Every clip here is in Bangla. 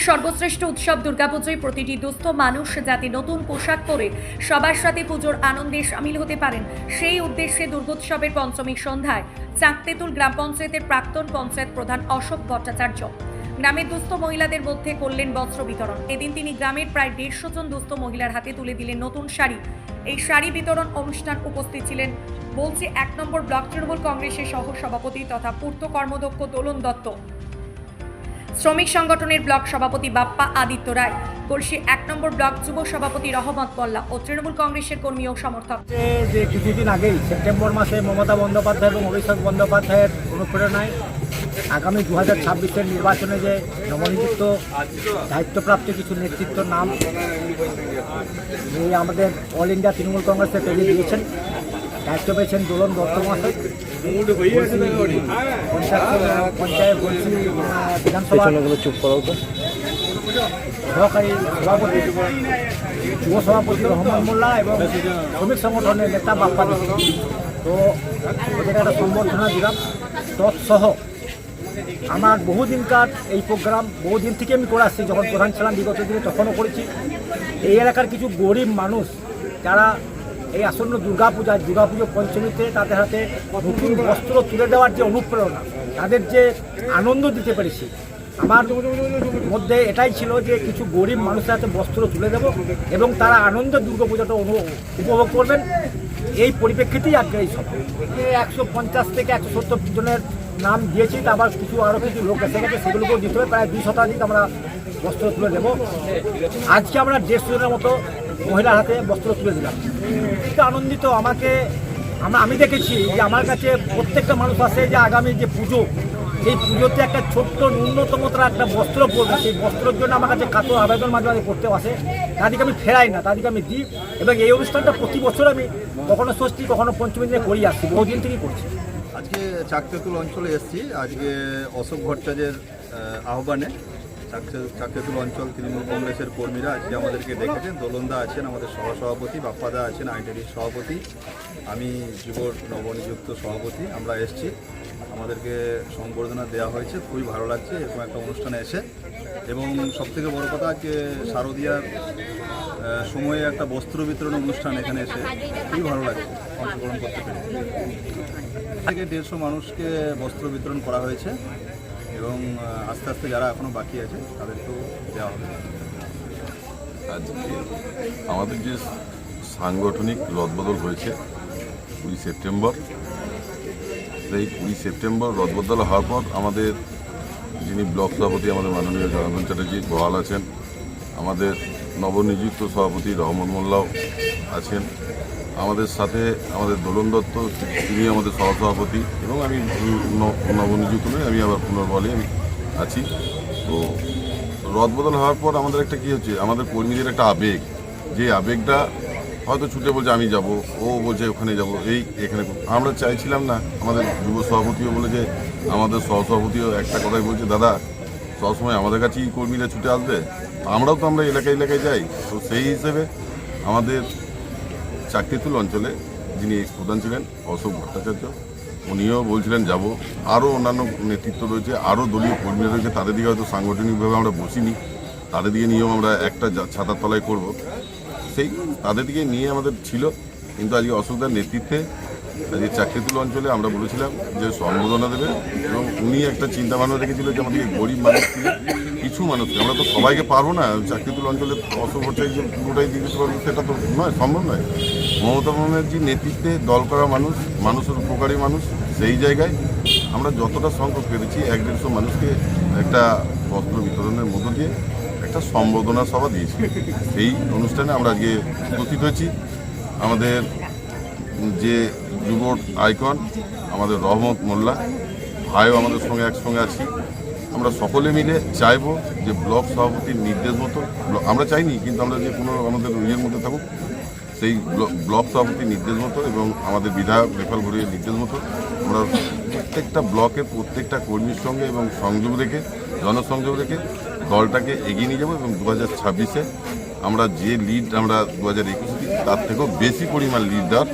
বাঙালির সর্বশ্রেষ্ঠ উৎসব দুর্গাপুজোয় প্রতিটি দুস্থ মানুষ যাতে নতুন পোশাক পরে সবার সাথে পুজোর আনন্দে সামিল হতে পারেন, সেই উদ্দেশ্যে দুর্গোৎসবের পঞ্চমী সন্ধ্যায় চাকতেতুল গ্রাম পঞ্চায়েতের প্রাক্তন পঞ্চায়েত প্রধান অশোক ভট্টাচার্য। গ্রামের দুস্থ মহিলাদের মধ্যে করলেন বস্ত্র বিতরণ। এদিন তিনি গ্রামের প্রায় দেড়শো জন দুস্থ মহিলার হাতে তুলে দিলেন নতুন শাড়ি। এই শাড়ি বিতরণ অনুষ্ঠান উপস্থিত ছিলেন বলছি এক নম্বর ব্লক তৃণমূল কংগ্রেসের সহ সভাপতি তথা পূর্ত কর্মদক্ষ দোলন দত্ত। শ্রমিক সংগঠনের ব্লক সভাপতি বাপ্পা আদিত্য রায়। কলসি এক নম্বর ব্লক যুব সভাপতি রহমত মোল্লা ও তৃণমূল কংগ্রেসের কর্মী ও সমর্থক। যে কিছুদিন আগেই, সেপ্টেম্বর মাসে মমতা বন্দ্যোপাধ্যায় এবং অভিষেক বন্দ্যোপাধ্যায়ের অনুপ্রেরণায় আগামী দু হাজার ছাব্বিশের নির্বাচনে যে নবনিযুক্ত দায়িত্বপ্রাপ্ত কিছু নেতৃত্বর নাম আমাদের অল ইন্ডিয়া তৃণমূল কংগ্রেসে পেরিয়ে দিয়েছেন। দায়িত্ব পেয়েছেন দোলন দত্ত মহাশয় বিধানসভা চুপ করাও তো সহকারী সভাপতি, যুব সভাপতি রহমান মোল্লা এবং শ্রমিক সংগঠনের নেতা বাপ্পা তো ওদের একটা সম্বর্ধনা দিলাম। তৎসহ আমার বহুদিনকার এই প্রোগ্রাম, বহুদিন থেকে আমি করে আসছি। যখন প্রধান ছিলাম, বিগত দিনে তখনও করেছি। এই এলাকার কিছু গরিব মানুষ, যারা এই আসন্ন দুর্গাপূজায় দুর্গাপুজো পঞ্চমীতে তাদের হাতে নতুন বস্ত্র তুলে দেওয়ার যে অনুপ্রেরণা, তাদের যে আনন্দ দিতে পেরেছি, আমার মধ্যে এটাই ছিল যে কিছু গরিব মানুষের হাতে বস্ত্র তুলে দেব এবং তারা আনন্দ দুর্গাপূজাটা উপভোগ করবেন। এই পরিপ্রেক্ষিতেই আজকে এই সভা। একশো পঞ্চাশ থেকে একশো সত্তর জনের নাম দিয়েছি আবার কিছু আরও কিছু লোক এসে গেছে, সেগুলোকেও দিতে হবে, প্রায় দুই শতাধিক আমরা বস্ত্র তুলে দেব। আজকে আমরা দেড়শো জনের মতো মহিলার হাতে বস্ত্র তুলে দিলাম। খুব আনন্দিত আমাকে, আমরা, আমি দেখেছি যে আমার কাছে প্রত্যেকটা মানুষ আসে যে আগামী যে পুজো এই পুজোতে একটা ছোট্ট ন্যূনতম তারা একটা বস্ত্র পরবে। সেই বস্ত্রের জন্য আমার কাছে কাতর আবেদন মাঝে মাঝে করতে আসে। তাদেরকে আমি ফেরাই না, তাদেরকে আমি দিই। এবং এই অনুষ্ঠানটা প্রতি বছর আমি কখনো ষষ্ঠী, কখনো পঞ্চমী দিনে করি আসছি বহুদিন থেকেই করছি। আজকে চাকতেতুল অঞ্চলে এসেছি। আজকে অশোক ভট্টাচার্যের আহ্বানে চাকতেতুল অঞ্চল তৃণমূল কংগ্রেসের কর্মীরা আজকে আমাদেরকে ডেকেছেন দোলনদা আছেন আমাদের সহসভাপতি, বাপ্পাদা আছেন আইটিডির সভাপতি। আমি যুবর নবনিযুক্ত সভাপতি, আমরা এসেছি। আমাদেরকে সংবর্ধনা দেওয়া হয়েছে, খুবই ভালো লাগছে, এরকম একটা অনুষ্ঠানে এসে। এবং সবথেকে বড় কথা যে শারদীয়ার সময়ে একটা বস্ত্র বিতরণ অনুষ্ঠান এখানে এসে খুবই ভালো লাগছে অংশগ্রহণ করতে পেরে। থেকে দেড়শো মানুষকে বস্ত্র বিতরণ করা হয়েছে। এবং আস্তে আস্তে যারা এখনও বাকি আছে, তাদেরকেও দেওয়া হবে। আজকে আমাদের যে সাংগঠনিক রদবদল হয়েছে, কুড়ি সেপ্টেম্বর এই কুড়ি সেপ্টেম্বর রদবদল হওয়ার পর আমাদের যিনি ব্লক সভাপতি, আমাদের মাননীয় জনার্দন চ্যাটার্জি বহাল আছেন, আমাদের নবনিযুক্ত সভাপতি রহমান মোল্লাও আছেন। আমাদের সাথে আমাদের দোলন দত্ত, তিনি আমাদের সহসভাপতি এবং আমি নবনিযুক্ত নই, আমি আবার পুনর্বলে আমি আছি। তো রদবদল হওয়ার পর আমাদের একটা কি হচ্ছে, আমাদের কর্মীদের একটা আবেগ। যে আবেগটা হয়তো ছুটে বলছে, আমি যাব। ও বলছে, ওখানে যাব। এই এখানে আমরা চাইছিলাম না, আমাদের যুব সভাপতিও বলে যে আমাদের সহসভাপতিও একটা কথাই বলছে, দাদা, সবসময় আমাদের কাছেই কর্মীরা ছুটে আসবে আমরাও তো আমরা এলাকায় এলাকায় যাই। তো সেই হিসেবে আমাদের চাকরিতুল অঞ্চলে যিনি প্রধান ছিলেন, অশোক ভট্টাচার্য, উনিও বলছিলেন, যাব। আরও অন্যান্য নেতৃত্ব রয়েছে, আরও দলীয় কর্মীরা রয়েছে। তাদের দিকে হয়তো সাংগঠনিকভাবে আমরা বসিনি। তাদের দিকে নিয়েও আমরা একটা ছাতার তলায় করব। সেই তাদের দিকে নিয়ে আমাদের ছিল। কিন্তু আজকে অশোকদার নেতৃত্বে আজকে চাকরিতুল অঞ্চলে আমরা বলেছিলাম যে সম্বোধনা দেবে এবং উনি একটা চিন্তা ভাবনা রেখেছিল যে আমাদের গরিব মানুষকে কিছু মানুষকে, আমরা তো সবাইকে পারব না চাকরিতুল অঞ্চলে অশোক ভট্টাচার্য পুরোটাই দিয়ে দিতে পারব, সেটা তো নয়, সম্ভব নয়। মমতা ব্যানার্জির নেতৃত্বে দল করা মানুষ, মানুষের উপকারী মানুষ, সেই জায়গায় আমরা যতটা সংখ্যক পেরেছি এক দেড়শো মানুষকে একটা বস্ত্র বিতরণের মধ্য দিয়ে একটা সম্বোধনা সভা দিয়েছি। সেই অনুষ্ঠানে আমরা আজকে উপস্থিত হয়েছি। আমাদের যে যুব আইকন, আমাদের রহমত মোল্লা, ভাইও আমাদের সঙ্গে একসঙ্গে আছি। আমরা সকলে মিলে চাইব যে ব্লক সভাপতির নির্দেশ মতো আমরা চাইনি, কিন্তু আমরা যে কোনো আমাদের ইয়ের মধ্যে থাকুক, সেই ব্ল- ব্লক সভাপতির নির্দেশ মতো এবং আমাদের বিধায়ক নেপাল ঘুরিয়ে নির্দেশ মতো আমরা প্রত্যেকটা ব্লকের প্রত্যেকটা কর্মীর সঙ্গে এবং সংযোগ রেখে, জনসংযোগ রেখে দলটাকে এগিয়ে নিয়ে যাব এবং দু হাজার ছাব্বিশে আমরা যে লিড আমরা দু হাজার একুশে তার থেকেও বেশি পরিমাণ লিড দেওয়ার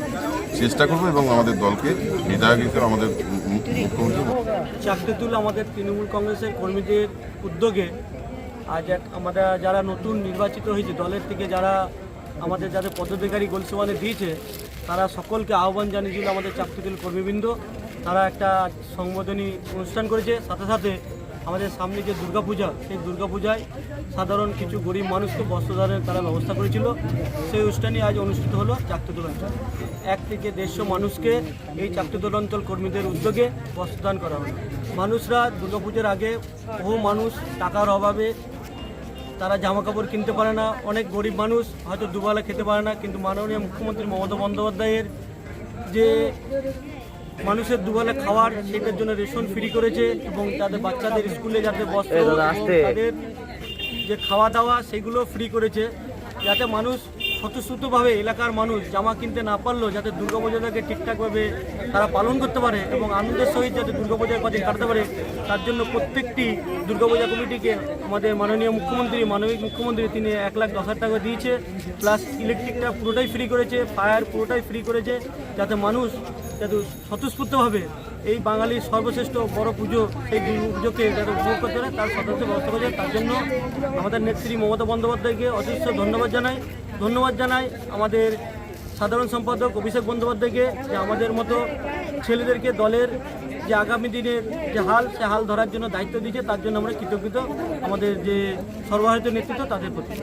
চেষ্টা করব এবং আমাদের দলকে বিধায়ক হিসেবে আমাদের চাকরিতুল আমাদের তৃণমূল কংগ্রেসের কর্মীদের উদ্যোগে আজ এক আমাদের যারা নতুন নির্বাচিত হয়েছে, দলের থেকে যারা আমাদের যাদের পদাধিকারী গোলসমানে দিয়েছে, তারা সকলকে আহ্বান জানিয়েছিল আমাদের চাকরিতুল কর্মীবৃন্দ। তারা একটা সংবোধনী অনুষ্ঠান করেছে। সাথে সাথে আমাদের সামনে যে দুর্গাপূজা, সেই দুর্গাপূজায় সাধারণ কিছু গরিব মানুষকে বস্ত্রদানের তারা ব্যবস্থা করেছিল। সেই অনুষ্ঠানই আজ অনুষ্ঠিত হলো চাকরিতুল অঞ্চল। এক থেকে দেড়শো মানুষকে এই চাকরিতুল অঞ্চল কর্মীদের উদ্যোগে বস্ত্রদান করা হলো। মানুষরা দুর্গাপুজোর আগে বহু মানুষ টাকার অভাবে তারা জামা কাপড় কিনতে পারে না। অনেক গরিব মানুষ হয়তো দুবেলা খেতে পারে না, কিন্তু মাননীয় মুখ্যমন্ত্রী মমতা বন্দ্যোপাধ্যায়ের যে মানুষের দুবেলা খাওয়ার সেটার জন্য রেশন ফ্রি করেছে এবং তাদের বাচ্চাদের স্কুলে যাতে বস্ত্র তাদের যে খাওয়া দাওয়া সেগুলো ফ্রি করেছে যাতে মানুষ স্বতঃস্ফূর্তভাবে এলাকার মানুষ জামা কিনতে না পারলেও যাতে দুর্গাপূজাটাকে ঠিকঠাকভাবে তারা পালন করতে পারে এবং আনন্দের সহিত যাতে দুর্গাপূজার কদিন কাটাতে পারে তার জন্য প্রত্যেকটি দুর্গাপূজা কমিটিকে আমাদের মাননীয় মুখ্যমন্ত্রী মানবিক মুখ্যমন্ত্রী তিনি এক লাখ দশ হাজার টাকা দিয়েছে প্লাস ইলেকট্রিকটা পুরোটাই ফ্রি করেছে ফায়ার পুরোটাই ফ্রি করেছে যাতে মানুষ যাতে স্বতঃস্ফূর্তভাবে এই বাঙালির সর্বশ্রেষ্ঠ বড় পুজো সেই দুর্গা পুজোকে যাতে উপভোগ করতে পারে, তার সদস্য ব্যবস্থা করেছে তার জন্য আমাদের নেত্রী মমতা বন্দ্যোপাধ্যায়কে অজস্র ধন্যবাদ জানাই। ধন্যবাদ জানাই আমাদের সাধারণ সম্পাদক অভিষেক বন্দ্যোপাধ্যায়কে যে আমাদের মতো ছেলেদেরকে দলের যে আগামী দিনের যে হাল, সে হাল ধরার জন্য দায়িত্ব দিয়েছে, তার জন্য আমরা কৃতজ্ঞ। আমাদের যে সর্বভারতীয় নেতৃত্ব, তাদের প্রতি।